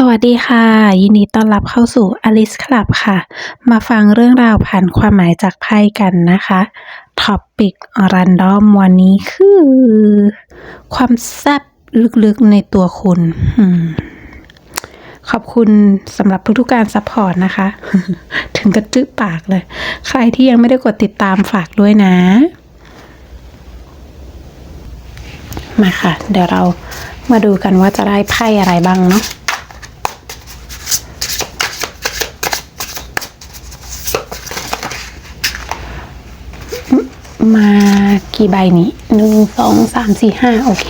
สวัสดีค่ะ ยินดีต้อนรับเข้าสู่ Alice Club ค่ะ มาฟังเรื่องราวผ่านความหมายจากไพ่กันนะคะท็อปปิกรันดอมวันนี้คือ ความแซ่บลึกๆในตัวคุณ ขอบคุณสำหรับทุกๆการซัพพอร์ตนะคะ ถึงกระจื้อปากเลย ใครที่ยังไม่ได้กดติดตามฝากด้วยนะ มาค่ะ เดี๋ยวเรามาดูกันว่าจะได้ไพ่อะไรบ้างเนาะ มากี่ใบนี้หนึ่งสองสามสี่ห้าโอเค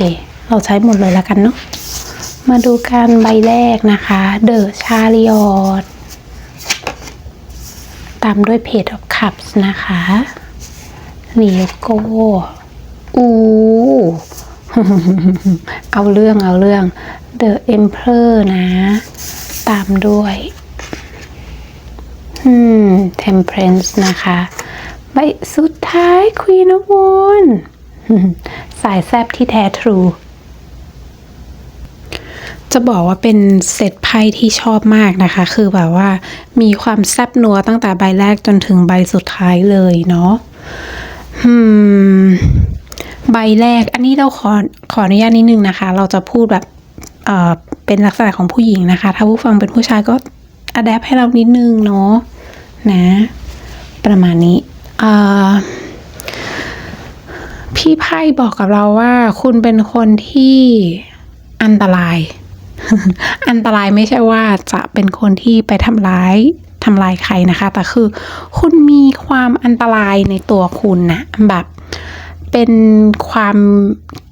เราใช้หมดเลยแล้วกันเนาะมาดูกันใบแรกนะคะเดอะชาริออตตามด้วยเพจ of cups นะคะเลีโกอูเอาเรื่องเอาเรื่อง The Emperor นะ ตามด้วย อืม Temperance นะคะ ใบสุดท้าย Queen of Wands สายแซบที่แท้ทรู จะบอกว่าเป็นเซตไพ่ที่ชอบมากนะคะ คือแบบว่ามีความแซบนัวตั้งแต่ใบแรกจนถึงใบสุดท้ายเลยเนาะอืม ใบแรก อันนี้เราขอขออนุญาตนิดนึงนะคะ เราจะพูดแบบเอ่อเป็นลักษณะของผู้หญิงนะคะ ถ้าผู้ฟังเป็นผู้ชายก็อัดแอปให้เรานิดนึงเนาะนะ ประมาณนี้ พี่ไพ่บอกกับเราว่า คุณเป็นคนที่อันตราย อันตรายไม่ใช่ว่าจะเป็นคนที่ไปทำร้ายทำลายใครนะคะ แต่คือคุณมีความอันตรายในตัวคุณนะแบบเป็นความ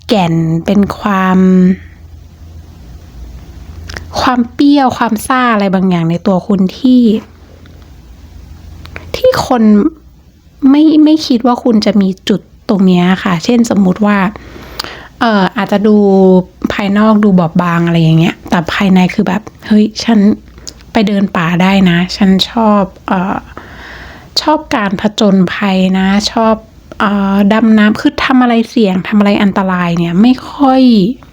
แก่น เป็นความ ความเปรี้ยวความซ่าอะไรบางอย่างในตัวคุณที่ ที่คน ไม่ไม่คิดว่าคุณจะมีจุดตรงนี้ค่ะ เช่นสมมุติว่าเอ่ออาจจะดูภายนอกดูบอบบางอะไรอย่างเงี้ย แต่ภายในคือแบบ เฮ้ย ฉันไปเดินป่าได้นะ ฉันชอบเอ่อชอบการผจญภัยนะ ชอบเอ่อดำน้ำคือทำอะไรเสี่ยงทำอะไรอันตรายเนี่ย ไม่ค่อย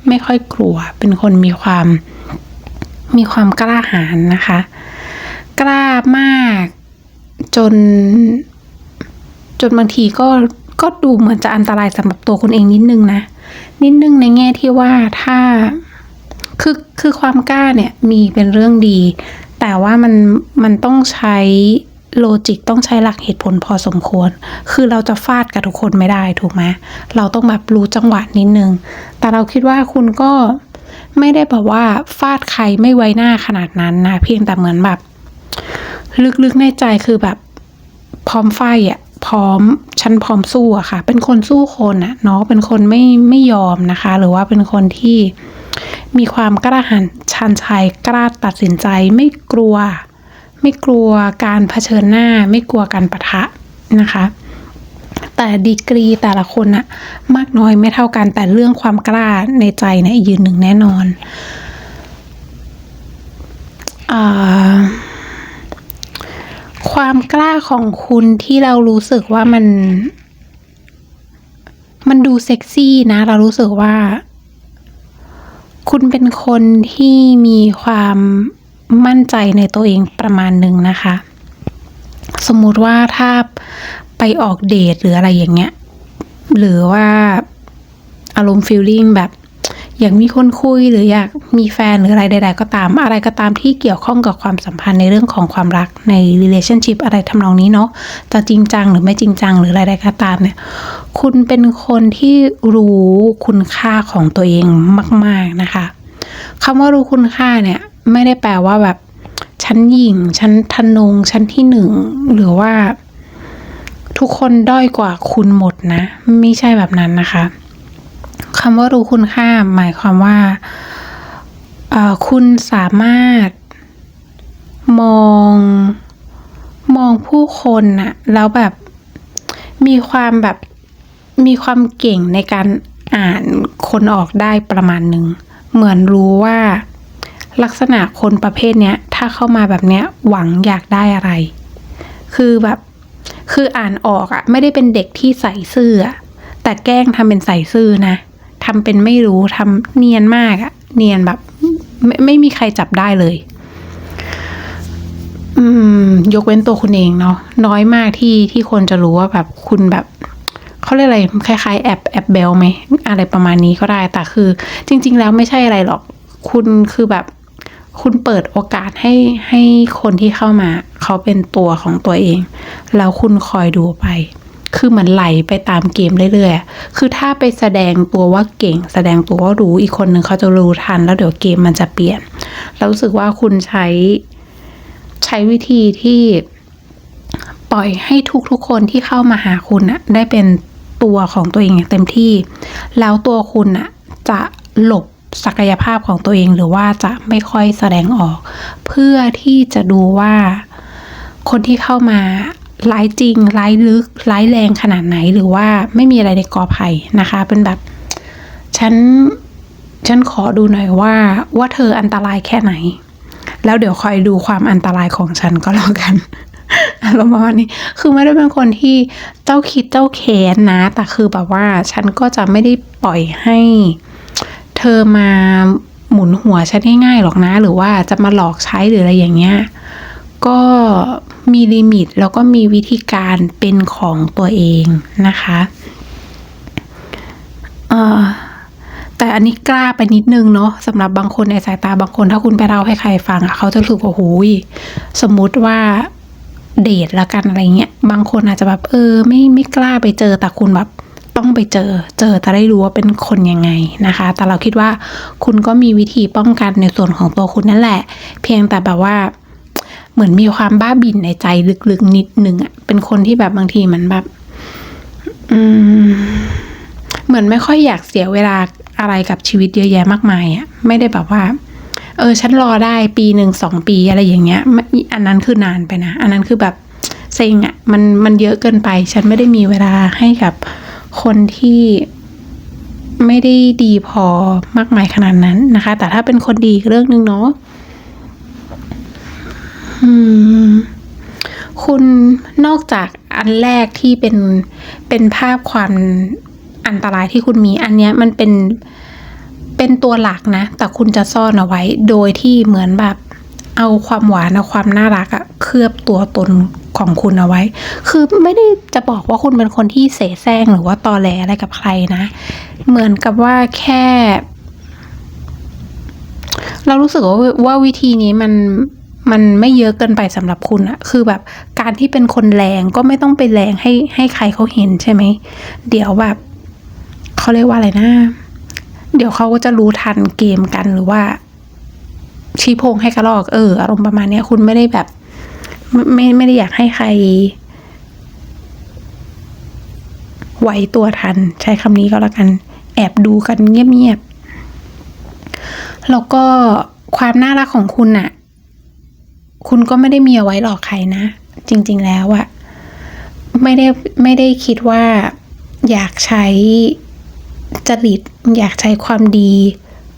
ไม่ค่อยกลัว เป็นคนมีความมีความกล้าหาญนะคะ กล้ามากจน จนบางทีก็ก็ดูเหมือนจะอันตรายสำหรับตัวคุณเองนิดนึงนะ นิดนึงในแง่ที่ว่าถ้าคือคือความกล้าเนี่ยมีเป็นเรื่องดี แต่ว่ามันมันต้องใช้โลจิกต้องใช้หลักเหตุผลพอสมควร คือเราจะฟาดกับทุกคนไม่ได้ถูกไหมเราต้องแบบรู้จังหวะนิดนึง แต่เราคิดว่าคุณก็ไม่ได้แบบว่าฟาดใครไม่ไว้หน้าขนาดนั้นนะเพียงแต่เหมือนแบบ ลึกๆในใจคือแบบพร้อมไฟอะ พร้อมฉันพร้อมสู้อะค่ะ เป็นคนสู้คนอะเนาะเป็นคนไม่ไม่ยอมนะคะ หรือว่าเป็นคนที่มีความกล้าหาญชันชัยกล้าตัดสินใจไม่กลัว ไม่กลัวการเผชิญหน้า ไม่กลัวการปะทะนะคะ แต่ดีกรีแต่ละคนอะมากน้อยไม่เท่ากันแต่เรื่องความกล้าในใจเนี่ยยืนหนึ่งแน่นอนอ่า ความกล้าของคุณที่เรารู้สึกว่ามัน มันดูเซ็กซี่นะ เรารู้สึกว่า คุณเป็นคนที่มีความมั่นใจในตัวเองประมาณหนึ่งนะคะ สมมุติว่าถ้าไปออกเดทหรืออะไรอย่างเงี้ย หรือว่าอารมณ์ฟีลลิ่งแบบ อยากมีคนคุยหรืออยากมีแฟนหรืออะไรใด ๆ ก็ตาม อะไรก็ตามที่เกี่ยวข้องกับความสัมพันธ์ในเรื่องของความรักใน relationship อะไรทำนองนี้เนาะจะจริงจังหรือไม่จริงจังหรืออะไรใดก็ตามเนี่ยคุณเป็นคนที่รู้คุณค่าของตัวเองมาก ๆนะคะคำว่ารู้คุณค่าเนี่ยไม่ได้แปลว่าแบบชั้นหญิงชั้นทนงชั้นที่หนึ่งหรือว่าทุกคนด้อยกว่าคุณหมดนะ ไม่ใช่แบบนั้นนะคะ คำว่ารู้คุณค่าหมายความว่า คุณสามารถมองมองผู้คนนะแล้วแบบมีความแบบมีความเก่งในการอ่านคนออกได้ประมาณหนึ่ง เหมือนรู้ว่าลักษณะคนประเภทเนี้ย ถ้าเข้ามาแบบเนี้ยหวังอยากได้อะไร คือแบบคืออ่านออกอะไม่ได้เป็นเด็กที่ใส่ซื่อแต่แกล้งทำเป็นใส่ซื่อนะ ทำเป็นไม่รู้ทำเนียนมากอะเนียนแบบไม่ไม่มีใครจับได้เลย อืม ยกเว้นตัวคุณเองเนาะน้อยมากที่ที่คนจะรู้ว่าแบบคุณแบบเขาเรียกอะไรคล้ายๆแอบแอบเบลไหมอะไรประมาณนี้ก็ได้แต่คือ จริง ๆ แล้วไม่ใช่อะไรหรอก คุณคือแบบ คุณเปิดโอกาสให้ให้คนที่เข้ามา เขาเป็นตัวของตัวเอง แล้วคุณคอยดูไป คือเหมือนไหลไปตามเกมเรื่อยๆ คือถ้าไปแสดงตัวว่าเก่ง แสดงตัวว่ารู้อีกคนหนึ่งเขาจะรู้ทัน แล้วเดี๋ยวเกมมันจะเปลี่ยนแล้วรู้สึกว่าคุณใช้ใช้วิธีที่ปล่อยให้ทุกๆคนที่เข้ามาหาคุณนะได้เป็นตัวของตัวเองอย่างเต็มที่ แล้วตัวคุณน่ะจะหลบศักยภาพของตัวเองหรือว่าจะไม่ค่อยแสดงออก เพื่อที่จะดูว่าคนที่เข้ามา ร้ายจริงร้ายลึกร้ายแรงขนาดไหนหรือว่าไม่มีอะไรในกอไผ่นะคะ เป็นแบบ ฉัน ฉันขอดูหน่อยว่า ว่าเธออันตรายแค่ไหน แล้วเดี๋ยวคอยดูความอันตรายของฉันก็แล้วกันอารมณ์ประมาณนี้คือไม่ได้เป็นคนที่เจ้าคิดเจ้าแค้นนะ แต่คือแบบว่าฉันก็จะไม่ได้ปล่อยให้เธอมาหมุนหัวฉันง่ายๆหรอกนะ หรือว่าจะมาหลอกใช้หรืออะไรอย่างเงี้ย ก็มีลิมิตแล้วก็มีวิธีการเป็นของตัวเองนะคะเอ่อแต่อันนี้กล้าไปนิดนึงเนาะสำหรับบางคนในสายตาบางคนถ้าคุณไปเล่าให้ใครฟังอะเขาจะรู้สึกว่าโอ้ยสมมุติว่าเดทละกันอะไรเงี้ยบางคนอาจจะแบบเออไม่ไม่กล้าไปเจอแต่คุณแบบต้องไปเจอ เจอจะได้รู้ว่าเป็นคนยังไงนะคะ แต่เราคิดว่าคุณก็มีวิธีป้องกันในส่วนของตัวคุณนั่นแหละ เพียงแต่แบบว่า เหมือนมีความบ้าบินในใจลึกๆนิดนึงอะเป็นคนที่แบบบางทีมันแบบ อืม เหมือนไม่ค่อยอยากเสียเวลาอะไรกับชีวิตเยอะแยะมากมายอะไม่ได้แบบว่า เออ ฉันรอได้ปีหนึ่งสองปีอะไรอย่างเงี้ย อันนั้นคือนานไปนะ อันนั้นคือแบบเซ็งอะมันมันเยอะเกินไป ฉันไม่ได้มีเวลาให้กับคนที่ไม่ได้ดีพอมากมายขนาดนั้นนะคะ แต่ถ้าเป็นคนดีเรื่องหนึ่งเนาะ คุณนอกจากอันแรกที่เป็นเป็นภาพความอันตรายที่คุณมีอันเนี้ยมันเป็นเป็นตัวหลักนะ แต่คุณจะซ่อนเอาไว้ โดยที่เหมือนแบบ เอาความหวานเอาความน่ารักอะเคลือบตัวตนของคุณเอาไว้ คือไม่ได้จะบอกว่าคุณเป็นคนที่เสแสร้งหรือว่าตอแหลอะไรกับใครนะ เหมือนกับว่าแค่ เรารู้สึกว่าว่าวิธีนี้มัน มันไม่เยอะเกินไปสำหรับคุณอะคือแบบการที่เป็นคนแรงก็ไม่ต้องไปแรงให้ให้ใครเขาเห็นใช่ไหม เดี๋ยวแบบเขาเรียกว่าอะไรนะ เดี๋ยวเขาก็จะรู้ทันเกมกันหรือว่า ชี้พงให้กระลอกเอออารมณ์ประมาณเนี้ยคุณไม่ได้แบบ ไม่ไม่ไม่ได้อยากให้ใครไหวตัวทัน ใช้คำนี้ก็แล้วกัน แอบดูกันเงียบๆแล้วก็ความน่ารักของคุณน่ะ คุณก็ไม่ได้มีเอาไว้หลอกใครนะ จริง ๆ แล้วอะไม่ได้ไม่ได้คิดว่าอยากใช้จริตอยากใช้ความดี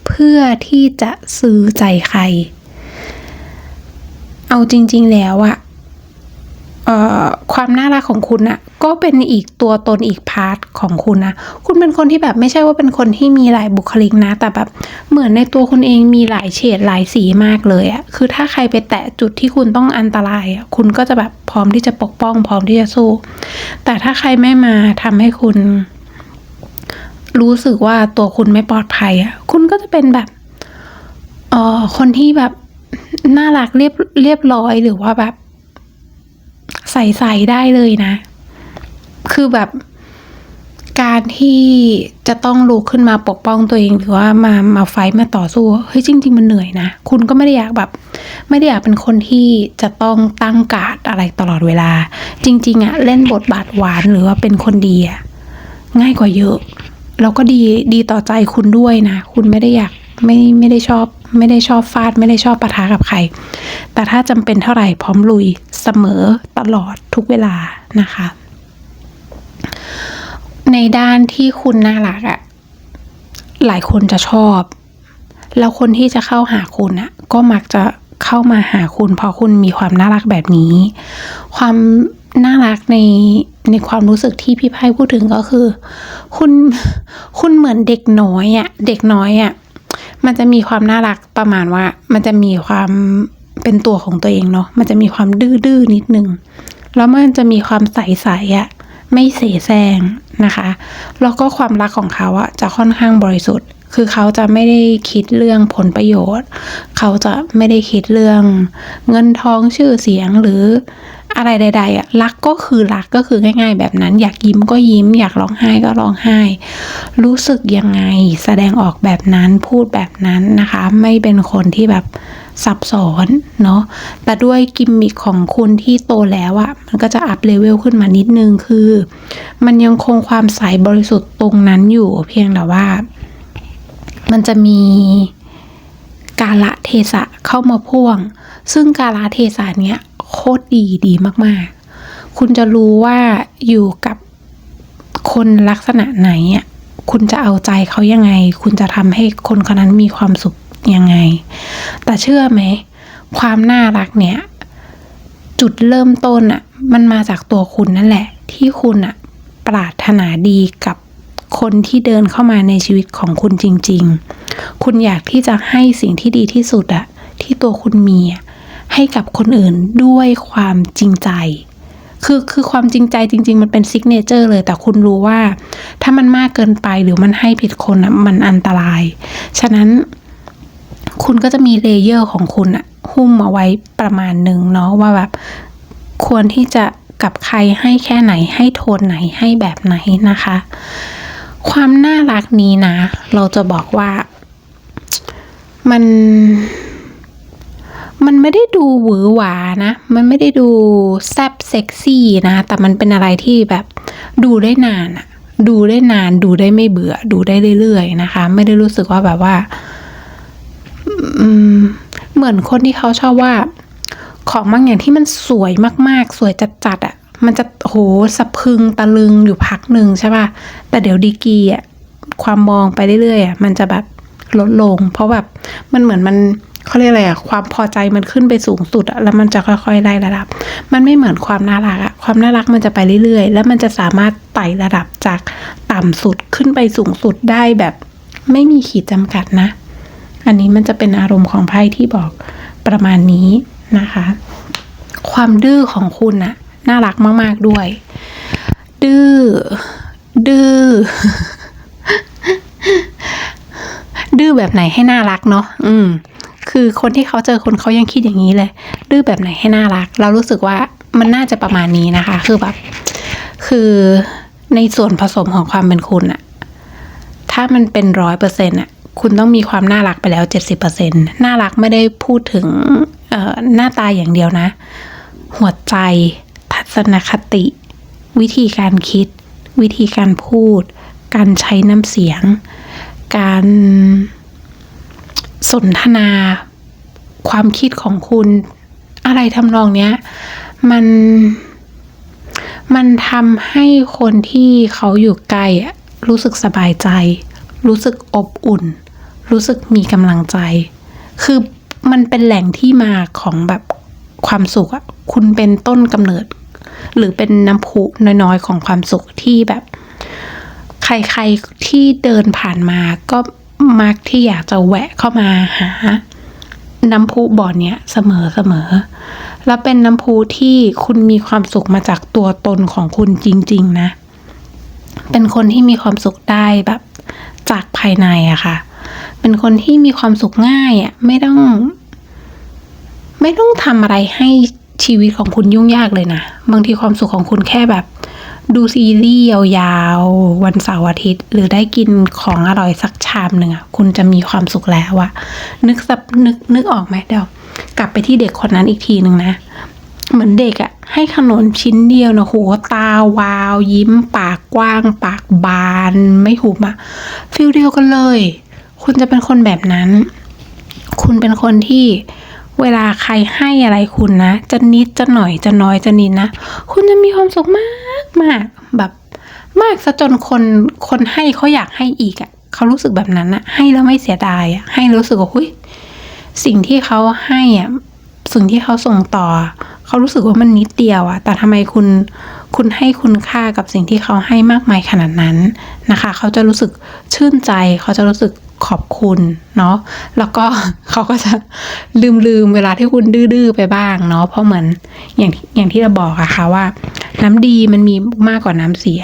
เพื่อที่จะซื้อใจใคร เอาจริง ๆ แล้วอะ ความน่ารักของคุณอะก็เป็นอีกตัวตนอีกพาร์ทของคุณนะ คุณเป็นคนที่แบบไม่ใช่ว่าเป็นคนที่มีหลายบุคลิกนะ แต่แบบเหมือนในตัวคุณเองมีหลายเฉดหลายสีมากเลยอะคือถ้าใครไปแตะจุดที่คุณต้องอันตรายอะคุณก็จะแบบพร้อมที่จะปกป้อง พร้อมที่จะสู้ แต่ถ้าใครไม่มาทำให้คุณ รู้สึกว่าตัวคุณไม่ปลอดภัยอะคุณก็จะเป็นแบบเอ่อคนที่แบบน่ารักเรียบเรียบร้อยหรือว่าแบบ ใส่ใส่ได้เลยนะ คือแบบการที่จะต้องลุกขึ้นมาปกป้องตัวเองหรือว่ามามาไฟท์มาต่อสู้เฮ้ยจริง ๆ มันเหนื่อยนะ คุณก็ไม่ได้อยากแบบ ไม่ได้อยากเป็นคนที่จะต้องตั้งการ์ดอะไรตลอดเวลา จริง ๆอะเล่นบทบาทหวานหรือว่าเป็นคนดีอะง่ายกว่าเยอะ แล้วก็ดีดีต่อใจคุณด้วยนะ คุณไม่ได้อยากไม่ไม่ได้ชอบ ไม่ได้ชอบฟาด ไม่ได้ชอบปะทะกับใคร แต่ถ้าจำเป็นเท่าไหร่พร้อมลุยเสมอตลอดทุกเวลานะคะ ในด้านที่คุณน่ารักอะหลายคนจะชอบ แล้วคนที่จะเข้าหาคุณอะก็มักจะเข้ามาหาคุณ เพราะคุณมีความน่ารักแบบนี้ ความน่ารักในในความรู้สึกที่พี่ไพ่พูดถึงก็คือ คุณคุณเหมือนเด็กน้อยอะ่ะ เด็กน้อยอะ่ะ มันจะมีความน่ารักประมาณว่า มันจะมีความเป็นตัวของตัวเองเนาะ มันจะมีความดื้อๆนิดนึง แล้วมันจะมีความใสๆอะไม่เสแสร้งนะคะ แล้วก็ความรักของเขาอะจะค่อนข้างบริสุทธิ์ คือเขาจะไม่ได้คิดเรื่องผลประโยชน์ เขาจะไม่ได้คิดเรื่องเงินทองชื่อเสียงหรือ อะไรใด ๆอะรักก็คือรักก็คือง่าย ๆ แบบนั้น อยากยิ้มก็ยิ้ม อยากร้องไห้ก็ร้องไห้ รู้สึกยังไง แสดงออกแบบนั้นพูดแบบนั้นนะคะ ไม่เป็นคนที่แบบซับซ้อนเนาะแต่ด้วยกิมมิคของคุณที่โตแล้วอะมันก็จะอัพเลเวลขึ้นมานิดนึงคือ มันยังคงความใสบริสุทธิ์ตรงนั้นอยู่เพียงแต่ว่า มันจะมีกาละเทศะเข้ามาพ่วง ซึ่งกาละเทศะเนี้ย โคตรดีดีมากๆ คุณจะรู้ว่าอยู่กับคนลักษณะไหนอะคุณจะเอาใจเขายังไง คุณจะทำให้คนคนนั้นมีความสุขยังไง แต่เชื่อไหม ความน่ารักเนี้ยจุดเริ่มต้นอะมันมาจากตัวคุณนั่นแหละ ที่คุณอะปรารถนาดีกับคนที่เดินเข้ามาในชีวิตของคุณจริง ๆ คุณอยากที่จะให้สิ่งที่ดีที่สุดอะที่ตัวคุณมีอะ ให้กับคนอื่นด้วยความจริงใจ คือคือความจริงใจจริง ๆ มันเป็นซิกเนเจอร์เลย แต่คุณรู้ว่า ถ้ามันมากเกินไปหรือมันให้ผิดคนอะมันอันตราย ฉะนั้นคุณก็จะมีเลเยอร์ของคุณอะหุ้มเอาไว้ประมาณหนึ่งเนาะว่าแบบควรที่จะกับใครให้แค่ไหนให้โทนไหนให้แบบไหนนะคะ ความน่ารักนี้นะ เราจะบอกว่ามัน มันไม่ได้ดูหวือหวานะ มันไม่ได้ดูแซบเซ็กซี่นะ แต่มันเป็นอะไรที่แบบดูได้นานอะดูได้นาน ดูได้ไม่เบื่อ ดูได้เรื่อยๆนะคะ ไม่ได้รู้สึกว่าแบบว่าเหมือนคนที่เขาชอบว่า ของบางอย่างที่มันสวยมากๆ สวยจัดๆอะ่ะ มันจะโหสะพึงตะลึงอยู่พักหนึ่งใช่ป่ะ แต่เดี๋ยวดีกีอะความมองไปเรื่อยๆอะมันจะแบบลดลง เพราะแบบมันเหมือนมัน เขาเรียกอะไรอะความพอใจมันขึ้นไปสูงสุดอะแล้วมันจะค่อยๆไล่ระดับ มันไม่เหมือนความน่ารักอะความน่ารักมันจะไปเรื่อยๆ แล้วมันจะสามารถไต่ระดับจากต่ำสุดขึ้นไปสูงสุดได้แบบไม่มีขีดจำกัดนะ อันนี้มันจะเป็นอารมณ์ของไพ่ที่บอกประมาณนี้นะคะ ความดื้อของคุณน่ะน่ารักมากๆด้วย ดื้อ ดื้อ ดื้อแบบไหนให้น่ารักเนาะ อืม คือคนที่เขาเจอคนเขายังคิดอย่างนี้เลยดื้อแบบไหนให้น่ารัก เรารู้สึกว่ามันน่าจะประมาณนี้นะคะ คือแบบคือในส่วนผสมของความเป็นคุณอะถ้ามันเป็นร้อยเปอร์เซ็นต์อะคุณต้องมีความน่ารักไปแล้วเจ็ดสิบเปอร์เซ็นต์น่ารักไม่ได้พูดถึงเออหน้าตาอย่างเดียวนะ หัวใจทัศนคติ วิธีการคิด วิธีการพูด การใช้น้ำเสียง การ สนทนา ความคิดของคุณ อะไรทำนองเนี้ย มันมันทำให้คนที่เขาอยู่ใกล้อะรู้สึกสบายใจ รู้สึกอบอุ่น รู้สึกมีกำลังใจ คือมันเป็นแหล่งที่มาของแบบความสุขอะคุณเป็นต้นกำเนิด หรือเป็นน้ำพุน้อยๆของความสุขที่แบบ ใครๆที่เดินผ่านมาก็ มักที่อยากจะแวะเข้ามาหา น้ำพุบ่อนเนี้ยเสมอเสมอ แล้วเป็นน้ำพุที่คุณมีความสุขมาจากตัวตนของคุณจริง ๆ นะ เป็นคนที่มีความสุขได้แบบจากภายในอะค่ะ เป็นคนที่มีความสุขง่ายอะไม่ต้อง ไม่ต้องทำอะไรให้ชีวิตของคุณยุ่งยากเลยนะ บางทีความสุขของคุณแค่แบบ ดูซีรีส์ยาวๆ วันเสาร์อาทิตย์ หรือได้กินของอร่อยสักชามหนึ่งอะคุณจะมีความสุขแล้วอะนึกสับนึกนึกออกไหมเดี๋ยวกลับไปที่เด็กคนนั้นอีกทีหนึ่งนะ เหมือนเด็กอะให้ขนมชิ้นเดียวนะโหตาวาว ยิ้มปากกว้าง ปากบานไม่หุบอะฟิลเดียวกันเลย คุณจะเป็นคนแบบนั้น คุณเป็นคนที่ เวลาใครให้อะไรคุณนะ จะนิดจะหน่อยจะน้อยจะนิดนะ คุณจะมีความสุขมากมากแบบมากซะจนคนคนให้เขาอยากให้อีกอะ่ะเขารู้สึกแบบนั้นอะให้แล้วไม่เสียดายอะให้รู้สึกว่าหุ้ยสิ่งที่เขาให้อะสิ่งที่เขาส่งต่อ เขารู้สึกว่ามันนิดเดียวอะแต่ทำไมคุณคุณให้คุณค่ากับสิ่งที่เขาให้มากมายขนาดนั้นนะคะ เขาจะรู้สึกชื่นใจ เขาจะรู้สึก ขอบคุณเนาะแล้วก็เขาก็จะลืมลืมเวลาที่คุณดื้อๆไปบ้างเนาะเพราะเหมือนอย่างอย่างที่เราบอกอะค่ะว่า น้ำดีมันมีมากกว่าน้ำเสีย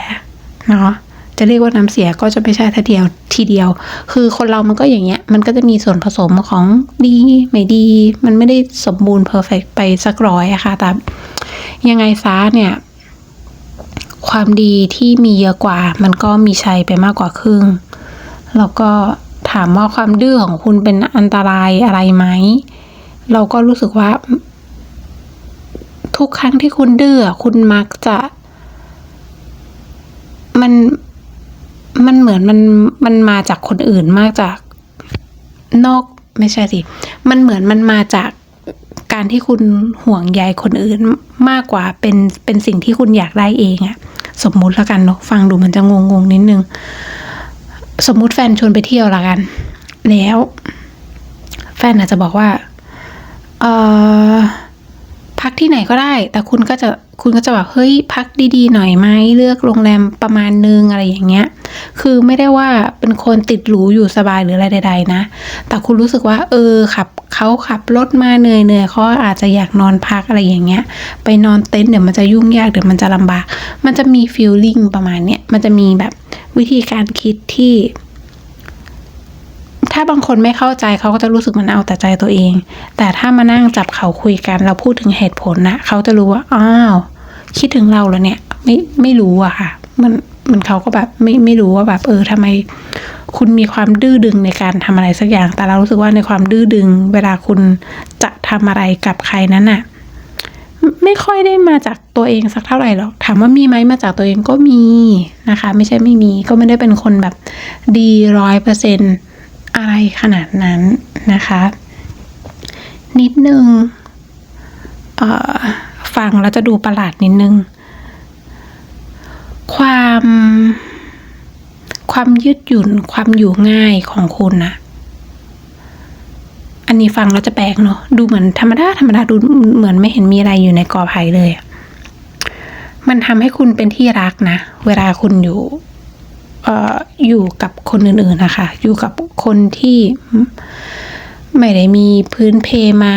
เนาะจะเรียกว่าน้ำเสียก็จะไม่ใช่ทีเดียวทีเดียว คือคนเรามันก็อย่างเงี้ย มันก็จะมีส่วนผสมของดีไม่ดี มันไม่ได้สมบูรณ์เพอร์เฟกไปสักร้อยอะค่ะ แต่ยังไงซะเนี่ย ความดีที่มีเยอะกว่า มันก็มีชัยไปมากกว่าครึ่ง แล้วก็ ถามว่าความดื้อของคุณเป็นอันตรายอะไรไหม เราก็รู้สึกว่า ทุกครั้งที่คุณดื้อคุณมักจะ มันมันเหมือนมันมันมาจากคนอื่นมากจากนอกไม่ใช่สิมันเหมือนมันมาจากการที่คุณห่วงใยคนอื่นมากกว่าเป็นเป็นสิ่งที่คุณอยากได้เองอะสมมุติแล้วกันเนาะฟังดูมันจะงงๆนิดนึง สมมุติแฟนชวนไปเที่ยวละกัน แล้ว แฟนอาจจะบอกว่า เออพักที่ไหนก็ได้ แต่คุณก็จะคุณก็จะแบบเฮ้ยพักดีๆหน่อยไหมเลือกโรงแรมประมาณนึงอะไรอย่างเงี้ย คือไม่ได้ว่าเป็นคนติดหรูอยู่สบายหรืออะไรใด ๆ นะ แต่คุณรู้สึกว่า เออขับเขาขับรถมาเหนื่อยเหนื่อยเขาอาจจะอยากนอนพักอะไรอย่างเงี้ย ไปนอนเต็นท์เดี๋ยวมันจะยุ่งยากเดี๋ยวมันจะลำบาก มันจะมีฟีลลิ่งประมาณเนี้ยมันจะมีแบบ วิธีการคิดที่ ถ้าบางคนไม่เข้าใจเขาก็จะรู้สึกมันเอาแต่ใจตัวเอง แต่ถ้ามานั่งจับเขาคุยกันแล้วพูดถึงเหตุผลนะเขาจะรู้ว่าอ้าวคิดถึงเราแล้วเนี่ย ไม่ไม่รู้อะค่ะ มันมันเขาก็แบบไม่ไม่รู้ว่าแบบเออทำไมคุณมีความดื้อดึงในการทำอะไรสักอย่าง แต่เรารู้สึกว่าในความดื้อดึง เวลาคุณจะทำอะไรกับใครนั้นน่ะ ไม่ค่อยได้มาจากตัวเองสักเท่าไหร่หรอก ถามว่ามีไหมมาจากตัวเองก็มีนะคะ ไม่ใช่ไม่มีก็ไม่ได้เป็นคนแบบดีร้อยเปอร์เซ็นอะไรขนาดนั้นนะคะ นิดนึงฟังแล้วจะดูประหลาดนิดนึง ความความยืดหยุ่นความอยู่ง่ายของคุณนะ อันนี้ฟังแล้วจะแปลกเนาะดูเหมือนธรรมดาธรรมดาดูเหมือนไม่เห็นมีอะไรอยู่ในกอไผ่เลย มันทำให้คุณเป็นที่รักนะ เวลาคุณอยู่เอ่ออยู่กับคนอื่นๆนะคะ อยู่กับคนที่ไม่ได้มีพื้นเพมา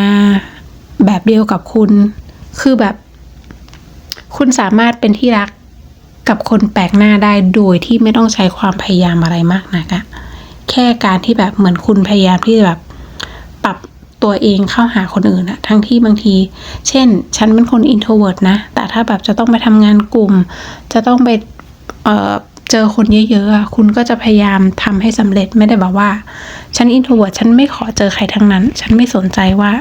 แบบเดียวกับคุณ คือแบบ คุณสามารถเป็นที่รักกับคนแปลกหน้าได้โดยที่ไม่ต้องใช้ความพยายามอะไรมากนักอะแค่การที่แบบเหมือนคุณพยายามที่จะแบบ ตัวเองเข้าหาคนอื่นอะทั้งที่บางที เช่น ฉันเป็นคน introvert นะ แต่ถ้าแบบจะต้องไปทำงานกลุ่ม จะต้องไปเเจอคนเยอะๆอะคุณก็จะพยายามทำให้สำเร็จไม่ได้แบบว่า ฉัน introvert ฉันไม่ขอเจอใครทั้งนั้น ฉันไม่สนใจว่า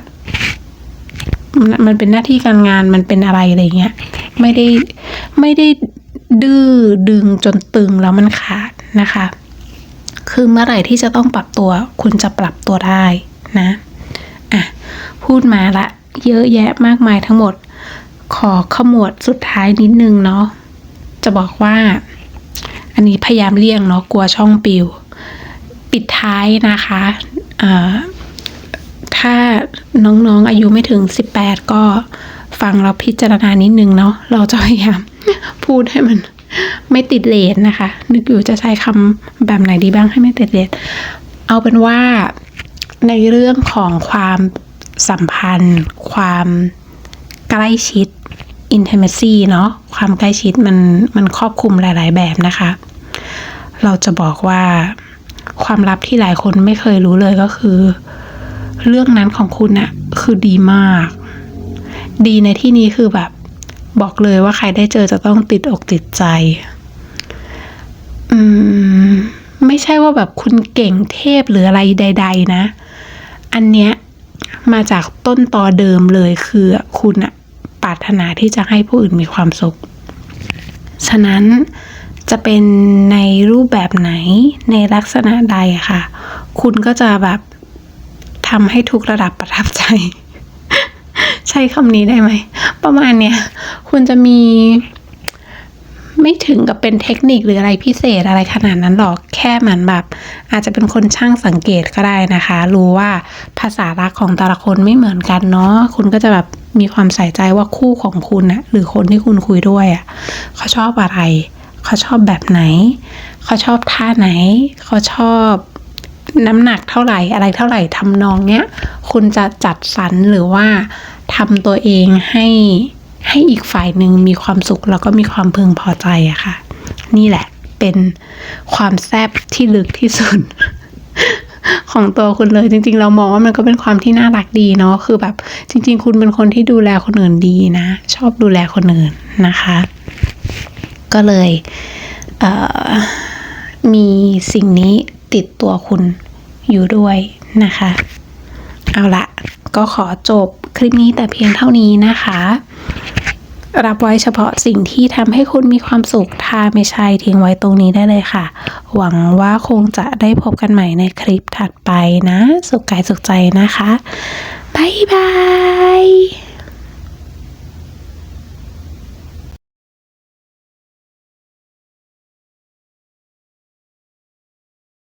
มันมันเป็นหน้าที่การงานมันเป็นอะไรอะไรเงี้ย ไม่ได้ไม่ได้ดื้อดึงจนตึงแล้วมันขาดนะคะ คือเมื่อไหร่ที่จะต้องปรับตัว คุณจะปรับตัวได้นะ อะพูดมาละเยอะแยะมากมายทั้งหมด ขอขมวดสุดท้ายนิดนึงเนาะจะบอกว่า อันนี้พยายามเลี่ยงเนาะกลัวช่องปิว ปิดท้ายนะคะอ่อถ้าน้องๆอายุไม่ถึง 18 ก็ฟังเราพิจารณานิดนึงเนาะเราจะพยายามพูดให้มันไม่ติดเลนนะคะ นึกอยู่จะใช้คำแบบไหนดีบ้างให้ไม่ติดเลนเอาเป็นว่า ในเรื่องของความสัมพันธ์ ความใกล้ชิด intimacy เนาะความใกล้ชิดมันมันครอบคลุมหลาย ๆ แบบนะคะ เราจะบอกว่าความลับที่หลายคนไม่เคยรู้เลยก็คือ เรื่องนั้นของคุณอะคือดีมาก ดีในที่นี้คือแบบ บอกเลยว่าใครได้เจอจะต้องติดอกติดใจ อืม ไม่ใช่ว่าแบบคุณเก่งเทพหรืออะไรใด ๆ นะ อันเนี้ยมาจากต้นตอเดิมเลยคือคุณอะปรารถนาที่จะให้ผู้อื่นมีความสุข ฉะนั้นจะเป็นในรูปแบบไหนในลักษณะใดอะค่ะ คุณก็จะแบบทำให้ทุกระดับประทับใจ ใช้คำนี้ได้ไหม ประมาณเนี้ยคุณจะมี ไม่ถึงกับเป็นเทคนิคหรืออะไรพิเศษอะไรขนาดนั้นหรอก แค่เหมือนแบบอาจจะเป็นคนช่างสังเกตก็ได้นะคะ รู้ว่าภาษารักของแต่ละคนไม่เหมือนกันเนาะ คุณก็จะแบบมีความใส่ใจว่าคู่ของคุณนะหรือคนที่คุณคุยด้วยอะ่ะเขาชอบอะไร เขาชอบแบบไหน เขาชอบท่าไหน เขาชอบน้ำหนักเท่าไหร่อะไรเท่าไหร่ทำนองเนี้ย คุณจะจัดสรรหรือว่าทำตัวเองให้ ให้อีกฝ่ายหนึ่งมีความสุขแล้วก็มีความพึงพอใจอะค่ะ นี่แหละเป็นความแซบที่ลึกที่สุดของตัวคุณเลยจริง ๆ เรามองว่ามันก็เป็นความที่น่ารักดีเนาะคือแบบจริง ๆ คุณเป็นคนที่ดูแลคนอื่นดีนะ ชอบดูแลคนอื่นนะคะ ก็เลยเมีสิ่งนี้ติดตัวคุณอยู่ด้วยนะคะ เอาละก็ขอจบคลิปนี้แต่เพียงเท่านี้นะคะ รับไว้เฉพาะสิ่งที่ทำให้คุณมีความสุขถ้าไม่ใช่ทิ้งไว้ตรงนี้ได้เลยค่ะ หวังว่าคงจะได้พบกันใหม่ในคลิปถัดไปนะ สุขกายสุขใจนะคะ บ๊ายบาย